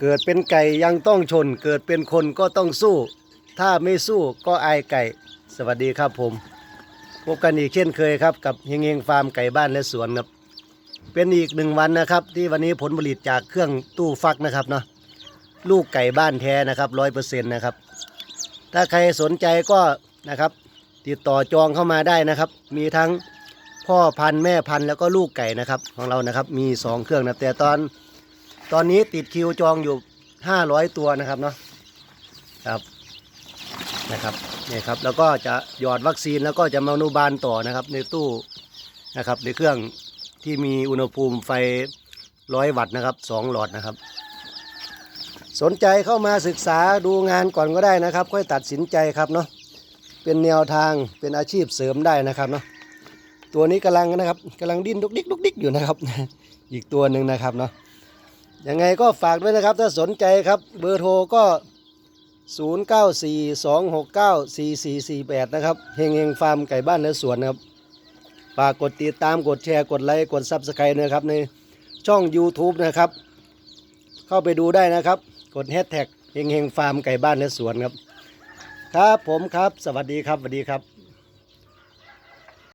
เกิดเป็นไก่ยังต้องชน เกิดเป็นคนก็ต้องสู้ ถ้าไม่สู้ก็อายไก่ สวัสดีครับผม พบกันอีกเช่นเคยครับ กับเฮงเฮงฟาร์มไก่บ้านและสวนครับ เป็นอีกหนึ่งวันนะครับ ที่วันนี้ผลผลิตจากเครื่องตู้ฟักนะครับเนาะลูกไก่บ้านแท้นะครับร้อยเปอร์เซ็นต์นะครับ ถ้าใครสนใจก็นะครับ ติดต่อจองเข้ามาได้นะครับ มีทั้งพ่อพันธุ์แม่พันธุ์แล้วก็ลูกไก่นะครับของเรานะครับ มีสองเครื่องนะแต่ตอน ตอนนี้ติดคิวจองอยู่500ตัวนะครับเนาะครับนะครับนี่ครับแล้วก็จะหยอดวัคซีนแล้วก็จะมาอนุบาลต่อนะครับ ในตู้นะครับในเครื่องที่มีอุณหภูมิไฟร้อยวัตต์นะครับสองหลอดนะครับ สนใจเข้ามาศึกษาดูงานก่อนก็ได้นะครับ ค่อยตัดสินใจครับเนาะเป็นแนวทางเป็นอาชีพเสริมได้นะครับเนาะตัวนี้กำลังนะครับกำลังดิ้นดุกดิกดุกดิกอยู่นะครับ อีกตัวหนึ่งนะครับเนาะ ยังไงก็ฝากด้วยนะครับ ถ้าสนใจครับเบอร์โทรก็ 0942694448 นะครับเฮงเฮงฟาร์มไก่บ้านและสวนนะครับ ฝากกดติดตามกดแชร์กดไลค์กดซับสไครต์นะครับในช่อง YouTube นะครับ เข้าไปดูได้นะครับ กดแฮชแท็กเฮงเฮงฟาร์มไก่บ้านและสวนครับ ครับผมครับ สวัสดีครับสวัสดีครับ